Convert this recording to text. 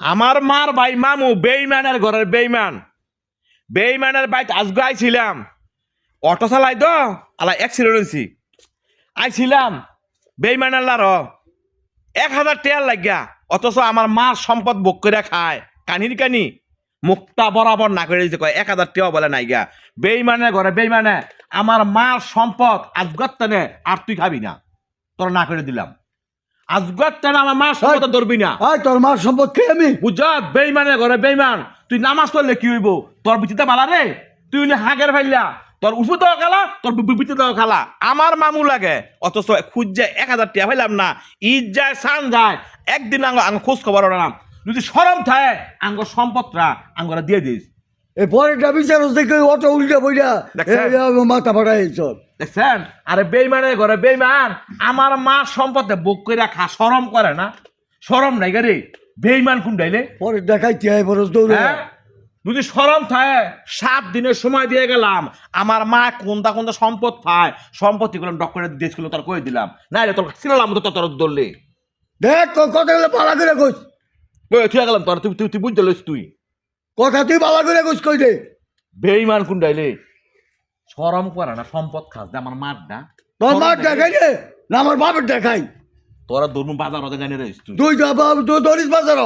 আমার মার ভাই মামু বেইমানের ঘরের বেইমান। বেইমানের বাইক আজকে আইছিলাম। অটো চালাই তো আলা অ্যাক্সিডেন্ট হয়েছি আইছিলাম, বেইমানের লার এক হাজার টেয়ার লাগিয়া, অথচ আমার মার সম্পদ ভোগ করে খায়। কানির কানি, মুক্তা বরাবর না করে দিতে কয় এক হাজার টেয়া বলে নাই গা বেইমানের ঘরে বেইমানে, আমার মার সম্পদ আজগত তেনে আর তুই খাবি না। তোর না করে দিলাম। আজগত তেনে আমার মার সম্পদ ধরবি না। আয় তোর মার সম্পদ খেয়ে আমি? বুঝত বেইমানের ঘরে বেইমান। তুই নামাজ পড়লে কি হইব? তোর বিচিতে বালা রে? তুই হাগের ফাইলা তোর উফু দেওয়া খালা তোর বিপিতে দেওয়া খালা। আমার মামু লাগে অথচ খুঁজ যায় এক হাজার টিয়া পাইলাম না। ঈদ যায় সান যায় একদিন আঙ্গ আঙ্গ খোঁজ খবর না যদি সরম থাকে আঙ্গ সম্পদটা আঙ্গরা দিয়ে দিস। পরেরটা বিচার দেখে অটো উল্টে বইটা মাথা ফাটাই সব দেখছেন আরে বেইমানের ঘরে বেইমান আমার মা সম্পদে বুক করে খা সরম করে না। সরম নাই রে বেইমান কোন ডাইলে? পরে দেখাইতে হয় বরস দৌড়ে। হ্যাঁ? যদি সরম থাকে সাত দিনের সময় দিয়ে গেলাম আমার মা কোনটা কোনটা সম্পদ পায় সম্পত্তি গুলো ডক্টরের দিয়েছিল তোর কয়ে দিলাম? না রে তোর ছিলাম তো তোর ধরলে দেখ ক- কথা গুলো পালা করে কয়ে থুয়ে গেলাম তোর তুই তুই তুই বুঝতে লইস তুই। কথা তুই বাবার করে গোস কই দে? কোন ডাইলে সরম করে না সম্পদ খাস দে আমার মার না তোর মার দেখাই রে না আমার বাপের দেখাই। তোরা ধর্ম বাজার হতে জানি রে তুই। তুই যা বাপ তুই ধরিস বাজার